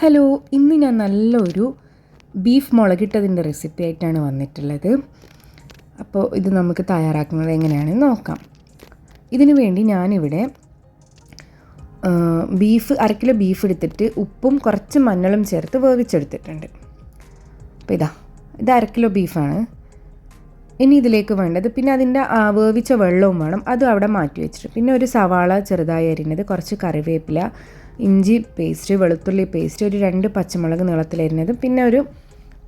Hello ഇന്ന് ഞാൻ നല്ലൊരു ബീഫ് മുളകിട്ടതിന്റെ റെസിപ്പി ആയിട്ടാണ് വന്നിട്ടുള്ളത്. അപ്പോൾ ഇത് നമുക്ക് തയ്യാറാക്കുന്നത് എങ്ങനെയാണെന്ന് നോക്കാം. ഇതിനു വേണ്ടി ഞാനിവിടെ ബീഫ് അര കിലോ ബീഫ് എടുത്തിട്ട് ഉപ്പും കുറച്ച് മഞ്ഞളും ചേർത്ത് വേവിച്ചെടുത്തിട്ടുണ്ട്. അപ്പോൾ ഇതാ ഇത് അര കിലോ ബീഫാണ് ഇനി ഇതിലേക്ക് വേണ്ടത് പിന്നെ അതിന്റെ വേവിച്ച വെള്ളവും വേണം. അതും അവിടെ മാറ്റി വെച്ചിട്ട്. പിന്നെ ഒരു സവാള ചെറുതായി അരിഞ്ഞത് കുറച്ച് കറിവേപ്പില ഇഞ്ചി പേസ്റ്റ് വെളുത്തുള്ളി പേസ്റ്റ് ഒരു രണ്ട് പച്ചമുളക് നീളത്തിലരിഞ്ഞത് പിന്നെ ഒരു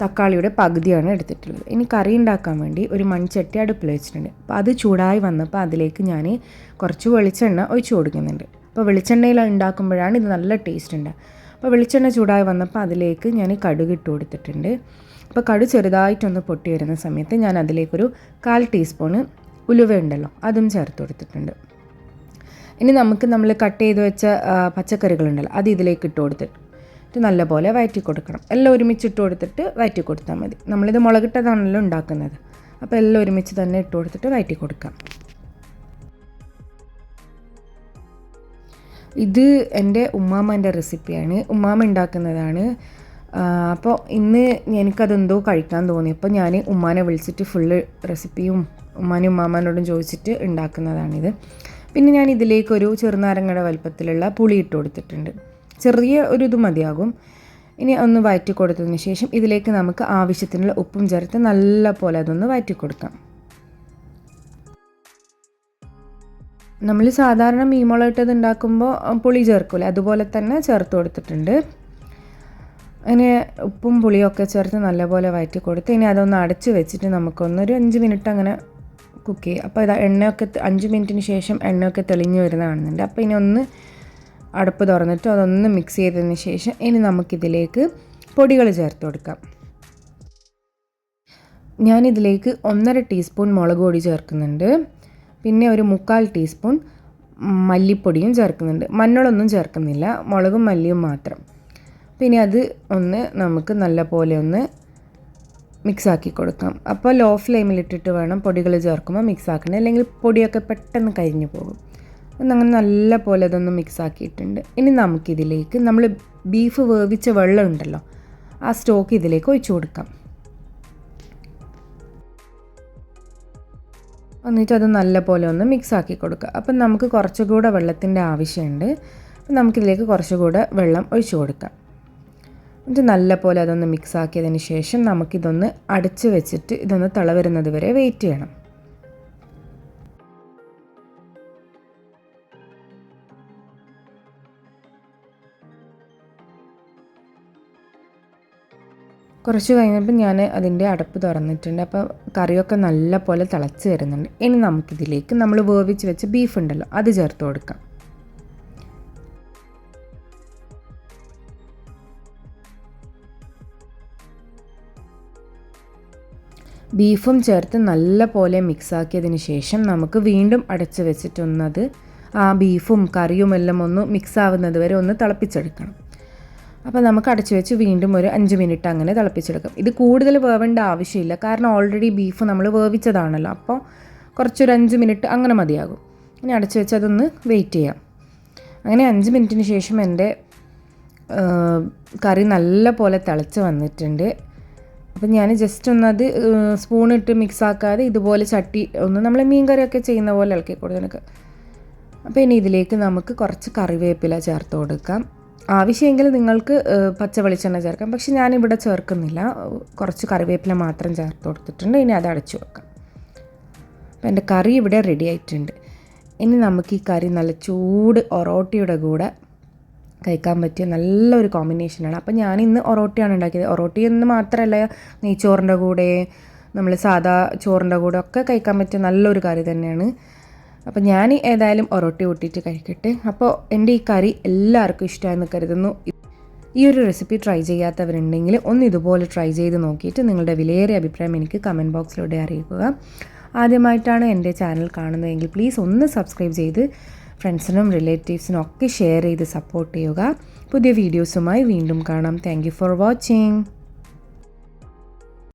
തക്കാളിയുടെ പകുതിയാണ് എടുത്തിട്ടുള്ളത്. ഇനി കറി ഉണ്ടാക്കാൻ വേണ്ടി ഒരു മൺചട്ടി അടുപ്പിൽ വെച്ചിട്ടുണ്ട്. അപ്പോൾ അത് ചൂടായി വന്നപ്പോൾ അതിലേക്ക് ഞാൻ കുറച്ച് വെളിച്ചെണ്ണ ഒഴിച്ചു കൊടുക്കുന്നുണ്ട്. അപ്പോൾ വെളിച്ചെണ്ണയിൽ ഉണ്ടാക്കുമ്പോഴാണ് ഇത് നല്ല ടേസ്റ്റ് ഉണ്ട്. അപ്പോൾ വെളിച്ചെണ്ണ ചൂടായി വന്നപ്പോൾ അതിലേക്ക് ഞാൻ കടുക് ഇട്ട് കൊടുത്തിട്ടുണ്ട്. അപ്പോൾ കടു ചെറുതായിട്ടൊന്ന് പൊട്ടി വരുന്ന സമയത്ത് ഞാൻ അതിലേക്കൊരു കാൽ ടീസ്പൂണ് ഉലുവ ഉണ്ടല്ലോ അതും ചേർത്ത് കൊടുത്തിട്ടുണ്ട്. ഇനി നമുക്ക് നമ്മൾ കട്ട് ചെയ്ത് വെച്ച പച്ചക്കറികളുണ്ടല്ലോ അത് ഇതിലേക്ക് ഇട്ട് കൊടുത്തിട്ട് നല്ലപോലെ വയറ്റി കൊടുക്കണം. എല്ലാം ഒരുമിച്ച് ഇട്ട് കൊടുത്തിട്ട് വയറ്റി കൊടുത്താൽ മതി. നമ്മളിത് മുളകിട്ടതാണല്ലോ ഉണ്ടാക്കുന്നത്. അപ്പോൾ എല്ലാം ഒരുമിച്ച് തന്നെ ഇട്ട് കൊടുത്തിട്ട് വയറ്റി കൊടുക്കാം. ഇത് എന്റെ ഉമ്മാമ്മന്റെ റെസിപ്പിയാണ്. ഉമ്മാമ്മ ഉണ്ടാക്കുന്നതാണ്. അപ്പോൾ ഇന്ന് എനിക്കതെന്തോ കഴിക്കാൻ തോന്നി. അപ്പോൾ ഞാൻ ഉമ്മാനെ വിളിച്ചിട്ട് ഫുള്ള് റെസിപ്പിയും ഉമ്മാനും ഉമ്മാമ്മനോടും ചോദിച്ചിട്ട് ഉണ്ടാക്കുന്നതാണിത്. പിന്നെ ഞാൻ ഇതിലേക്കൊരു ചെറുനാരങ്ങയുടെ വലുപ്പത്തിലുള്ള പുളി ഇട്ട് കൊടുത്തിട്ടുണ്ട്. ചെറിയ ഒരു ഇത് മതിയാകും. ഇനി ഒന്ന് വയറ്റി കൊടുത്തതിന് ശേഷം ഇതിലേക്ക് നമുക്ക് ആവശ്യത്തിനുള്ള ഉപ്പും ചേർത്ത് നല്ല പോലെ അതൊന്ന് വയറ്റി കൊടുക്കാം. നമ്മൾ സാധാരണ മീമുളകിട്ടത് ഉണ്ടാക്കുമ്പോൾ പുളി ചേർക്കില്ല അതുപോലെ തന്നെ ചേർത്ത് കൊടുത്തിട്ടുണ്ട്. അങ്ങനെ ഉപ്പും പുളിയൊക്കെ ചേർത്ത് നല്ലപോലെ വയറ്റി കൊടുത്ത് ഇനി അതൊന്ന് അടച്ച് വെച്ചിട്ട് നമുക്കൊന്നൊരു അഞ്ച് മിനിറ്റ് അങ്ങനെ കുക്ക് ചെയ്യുക അപ്പോൾ ഇതാ എണ്ണയൊക്കെ അഞ്ച് മിനിറ്റിന് ശേഷം എണ്ണയൊക്കെ തെളിഞ്ഞ് വരുന്ന കാണുന്നുണ്ട് അപ്പോൾ ഇനി ഒന്ന് അടുപ്പ് തുറന്നിട്ട് അതൊന്ന് മിക്സ് ചെയ്തതിന് ശേഷം ഇനി നമുക്കിതിലേക്ക് പൊടികൾ ചേർത്ത് കൊടുക്കാം. ഞാനിതിലേക്ക് ഒന്നര ടീസ്പൂൺ മുളക് പൊടി ചേർക്കുന്നുണ്ട്. പിന്നെ ഒരു മുക്കാൽ ടീസ്പൂൺ മല്ലിപ്പൊടിയും ചേർക്കുന്നുണ്ട്. മഞ്ഞളൊന്നും ചേർക്കുന്നില്ല മുളകും മല്ലിയും മാത്രം. പിന്നെ അത് ഒന്ന് നമുക്ക് നല്ല പോലെ ഒന്ന് മിക്സാക്കി കൊടുക്കാം. അപ്പോൾ ലോ ഫ്ലെയിമിലിട്ടിട്ട് വേണം പൊടികൾ ചേർക്കുമ്പോൾ മിക്സ് ആക്കണം അല്ലെങ്കിൽ പൊടിയൊക്കെ പെട്ടെന്ന് കരിഞ്ഞു പോകും. അങ്ങനെ നല്ല പോലെ അതൊന്ന് മിക്സ് ആക്കിയിട്ടുണ്ട് ഇനി നമുക്കിതിലേക്ക് നമ്മൾ ബീഫ് വേവിച്ച വെള്ളം ഉണ്ടല്ലോ ആ സ്റ്റോക്ക് ഇതിലേക്ക് ഒഴിച്ചു കൊടുക്കാം. എന്നിട്ട് അത് നല്ല പോലെ ഒന്ന് മിക്സ് ആക്കി കൊടുക്കുക. അപ്പം നമുക്ക് കുറച്ചുകൂടെ വെള്ളത്തിന്റെ ആവശ്യമുണ്ട്. അപ്പം നമുക്കിതിലേക്ക് കുറച്ചുകൂടെ വെള്ളം ഒഴിച്ചു കൊടുക്കാം. എന്നിട്ട് നല്ല പോലെ അതൊന്ന് മിക്സ് ആക്കിയതിന് ശേഷം നമുക്കിതൊന്ന് അടച്ചു വെച്ചിട്ട് ഇതൊന്ന് തിള വരുന്നത് വരെ വെയിറ്റ് ചെയ്യണം. കുറച്ച് കഴിഞ്ഞപ്പോൾ ഞാൻ അതിന്റെ അടപ്പ് തുറന്നിട്ടുണ്ട്. അപ്പോൾ കറിയൊക്കെ നല്ല പോലെ തിളച്ച് വരുന്നുണ്ട്. ഇനി നമുക്കിതിലേക്ക് നമ്മൾ വേവിച്ച് വെച്ച ബീഫ് ഉണ്ടല്ലോ അത് ചേർത്ത് കൊടുക്കാം. ബീഫും ചേർത്ത് നല്ല പോലെ മിക്സാക്കിയതിന് ശേഷം നമുക്ക് വീണ്ടും അടച്ച് വെച്ചിട്ടൊന്നത് ആ ബീഫും കറിയും എല്ലാം ഒന്ന് മിക്സ് ആവുന്നത് വരെ ഒന്ന് തിളപ്പിച്ചെടുക്കണം. അപ്പോൾ നമുക്ക് അടച്ചു വെച്ച് വീണ്ടും ഒരു അഞ്ച് മിനിറ്റ് അങ്ങനെ തിളപ്പിച്ചെടുക്കാം. ഇത് കൂടുതൽ വേവേണ്ട ആവശ്യമില്ല. കാരണം ഓൾറെഡി ബീഫ് നമ്മൾ വേവിച്ചതാണല്ലോ. അപ്പോൾ കുറച്ചൊരു അഞ്ച് മിനിറ്റ് അങ്ങനെ മതിയാകും. ഇനി അടച്ചു വെച്ച് അതൊന്ന് വെയിറ്റ് ചെയ്യാം. അങ്ങനെ അഞ്ച് മിനിറ്റിന് ശേഷം എന്റെ കറി നല്ല പോലെ തിളച്ച് വന്നിട്ടുണ്ട്. അപ്പം ഞാൻ ജസ്റ്റ് ഒന്നത് സ്പൂണിട്ട് മിക്സ് ആക്കാതെ ഇതുപോലെ ചട്ടി ഒന്ന് നമ്മൾ മീൻ കറിയൊക്കെ ചെയ്യുന്ന പോലെ ഇളക്കി കൊടുക്കുക അപ്പോൾ ഇനി ഇതിലേക്ക് നമുക്ക് കുറച്ച് കറിവേപ്പില ചേർത്ത് കൊടുക്കാം. ആവശ്യമെങ്കിൽ നിങ്ങൾക്ക് പച്ച വെളിച്ചെണ്ണ ചേർക്കാം. പക്ഷെ ഞാനിവിടെ ചേർക്കുന്നില്ല. കുറച്ച് കറിവേപ്പില മാത്രം ചേർത്ത് കൊടുത്തിട്ടുണ്ട്. ഇനി അത് അടച്ചു വെക്കാം. അപ്പോൾ എന്റെ കറി ഇവിടെ റെഡി ആയിട്ടുണ്ട്. ഇനി നമുക്ക് ഈ കറി നല്ല ചൂട് ഒറോട്ടിയുടെ കൂടെ കഴിക്കാൻ പറ്റിയ നല്ലൊരു കോമ്പിനേഷനാണ് അപ്പോൾ ഞാൻ ഇന്ന് ഒറോട്ടിയാണ് ഉണ്ടാക്കിയത്. ഒറോട്ടി എന്ന് മാത്രമല്ല നെയ്ച്ചോറിന്റെ കൂടെ നമ്മൾ സാധാ ചോറിന്റെ കൂടെ ഒക്കെ കഴിക്കാൻ പറ്റിയ നല്ലൊരു കറി തന്നെയാണ്. അപ്പോൾ ഞാൻ ഏതായാലും ഒറോട്ടി കൂട്ടിയിട്ട് കഴിക്കട്ടെ. അപ്പോൾ എന്റെ ഈ കറി എല്ലാവർക്കും ഇഷ്ടമായെന്ന് കരുതുന്നു. ഈ ഒരു റെസിപ്പി ട്രൈ ചെയ്യാത്തവരുണ്ടെങ്കിൽ ഒന്ന് ഇതുപോലെ ട്രൈ ചെയ്ത് നോക്കിയിട്ട് നിങ്ങളുടെ വിലയേറിയ അഭിപ്രായം എനിക്ക് കമന്റ് ബോക്സിലൂടെ അറിയിക്കുക. ആദ്യമായിട്ടാണ് എന്റെ ചാനൽ കാണുന്നതെങ്കിൽ പ്ലീസ് ഒന്ന് സബ്സ്ക്രൈബ് ചെയ്ത് ഫ്രണ്ട്സിനും റിലേറ്റീവ്സിനും ഒക്കെ ഷെയർ ചെയ്ത് സപ്പോർട്ട് ചെയ്യുക. പുതിയ വീഡിയോസുമായി വീണ്ടും കാണാം. Thank for watching